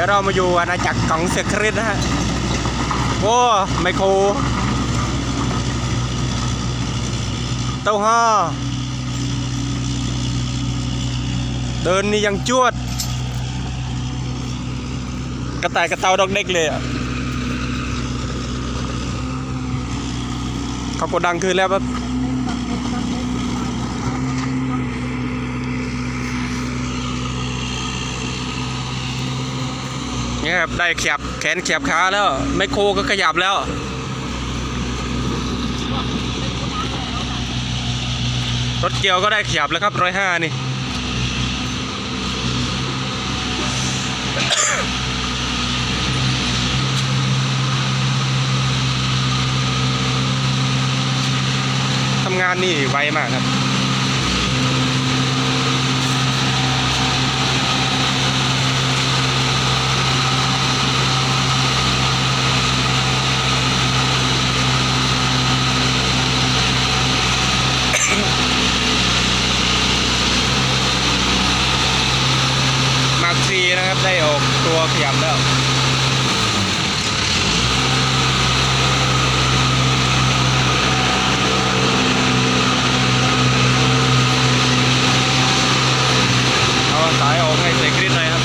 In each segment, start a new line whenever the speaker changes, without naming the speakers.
ดี๋ยวเรามาอยู่อาณาจักรของเสือคริสนะฮะโอ้ไมโครเต้าห้าเดินนี่ยังจวด กระต่ายกระเตาดอกเด็กเลยอะเขากดดังคืนแล้วแบบ นี่ยครับ ได้ขยับแขนขยับขาแล้ว ไมโครก็ขยับแล้ว รถเกียวก็ได้ขยับแล้วครับร้อยห้านี่ทำงานนี่ไวมากครับ มาร์คซีนะครับ ได้ออกตัว ขยับแล้ว เอาสายออกให้เสกคริสหน่อยครับ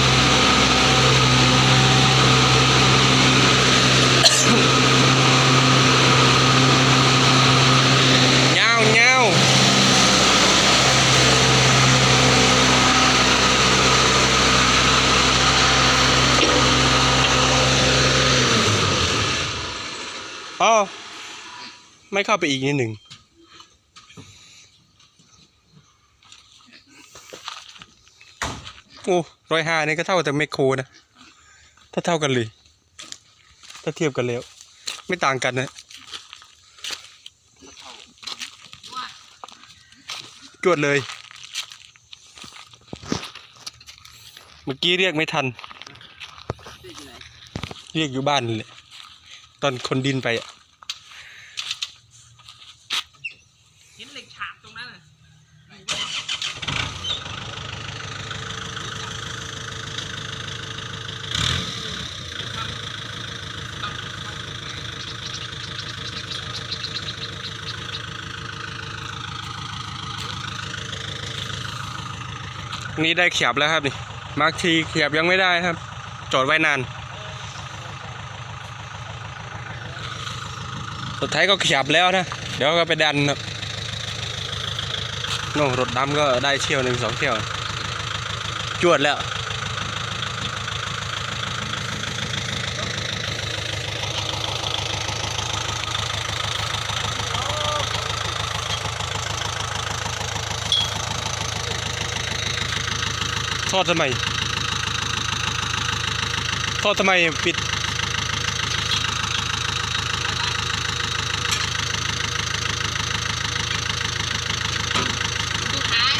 เงาเงา อ๋อไม่เข้าไปอีกนิดหนึ่งโอ้ร้อยห้านี่ก็เท่าแต่ไมโครนะ ถ้าเท่ากันเลย ถ้าเทียบกันแล้ว ไม่ต่างกันนะจวดเลย เมื่อกี้เรียกไม่ทัน เรียกอยู่บ้านนี่แหละต อนคนดินไปอะ
เห็นเหล็กฉาบตรงนั้นน่ะ
นี่ได้ขยับแล้วครับนี่มาร์คทีขยับยังไม่ได้ครับ จอดไว้นาน สุดท้ายก็ขยับแล้วนะ เดี๋ยวก็ไปดันนะโน่รถดำก็ได้เที่ยวหนึ่งสองเที่ยว จวดแล้วทอดทำไมทอดทำไมปิด
ท้าย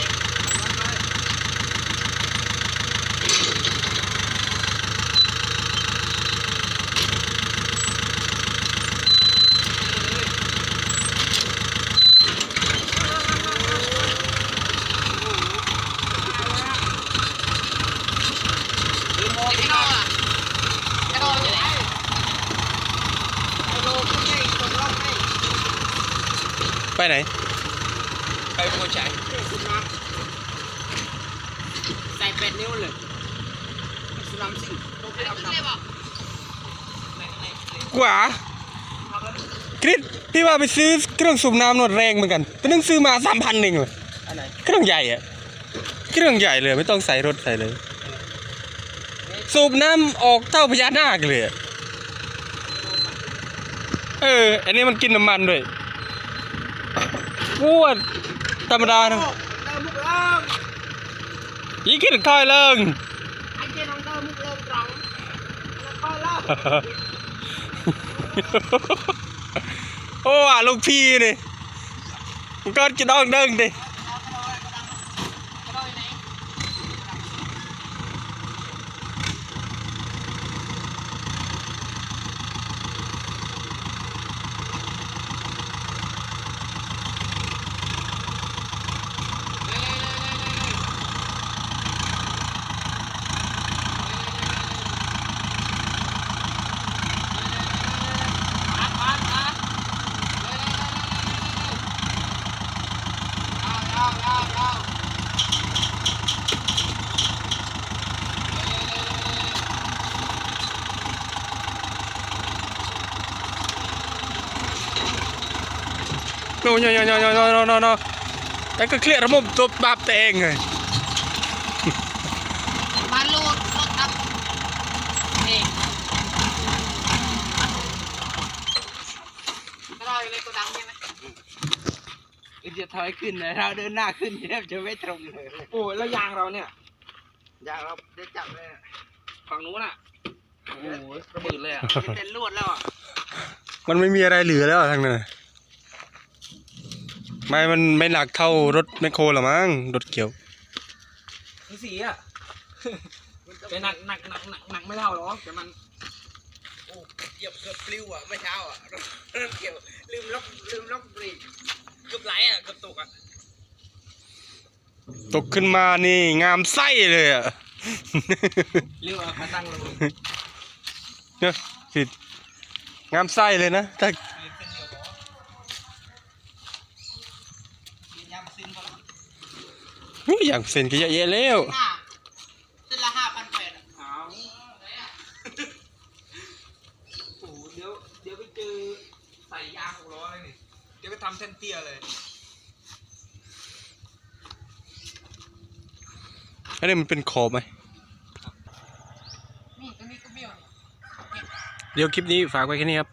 ไอ้โดล่ะไอ้โดอยู่ไหนไอ้โดขึ้นให้กดล็อกให้
ไปไหน
ไปโมชัยสุดน้ำใส่เป็ดนิ้วเลยสุดน้ำสิต้องไปเอาน้ำ
กว่าคริสพี่ว่าไปซื้อเครื่องสูบน้ำหนวดแรงเหมือนกันแต่นึงซื้อมาสามพันเองเลย
อันไหน
เครื่องใหญ่อะเครื่องใหญ่เลยไม่ต้องใส่รถใส่เลย สูบน้ำออกเท่าพญานาคเลยอะเออ อันนี้มันกินน้ำมันด้วย อ้วนธรรมดานะ
เดิมมุกเริ่ม
ยี่กินค่อยเลิง
ไอ้เจ้าน้องเดิมมุกเริ่มตรังแล้วก็เล่า
โอ้อะลูกพี่นี่มันก็จะดองเดิงดิ
No, no, no, no, no, no, no, no. Đấy cái kia nó mồm tụp bạp tên rồi. Mà luôn, luôn tập. Rồi, đắng như này.
จะถอยขึ้นนะเราเดินหน้าขึ้นแทบจะไม่ตรงเลย
โอ้ยแล้วยางเราเนี่ย
อยากเราได้จับเลยอะ
ฝั่งนู้นอะโอ้โหระเบิดเลยอะ
จะเป็นลวดแล้วอะ
มันไม่มีอะไรเหลือแล้วทางนั้นไม่มันไม่หนักเท่ารถแมคโครหรอมั้งรถเกี่ยว
มีสีอะแต่หนักหนักหนักหนักหนักไม่เท่าหรอกแต่มัน
โอ้เหยียบเกือบปลิวอะเมื่อเช้าอะรถรถเกี่ยวลืมล็อกลืมล็อกเบรกเกือบไหลอะเกือบตกอะ
ตกขึ้นมานี่งามไส้เลยอะ
เรียกว่าขาตั้งลง
เนี่ยสิงามไส้เลยนะถ้า
ยำซินพอแล้ว
อุ๊ยอย่างเซ็นก็เยอะแยะแล้ว
ห้าเส้นละห้าพันแปด
เอาโอ้โหเดี๋ยวเดี๋ยวไปเจอใส่ยางหกล้อเลยนี่เดี๋ยวไป ทำเส้นเตี้ยเลย
อันนี้มันเป็นขอบไหม
นี่ตัวนี้ก็เบี้ยว
เดี๋ยวคลิปนี้ฝากไว้แค่นี้ครับ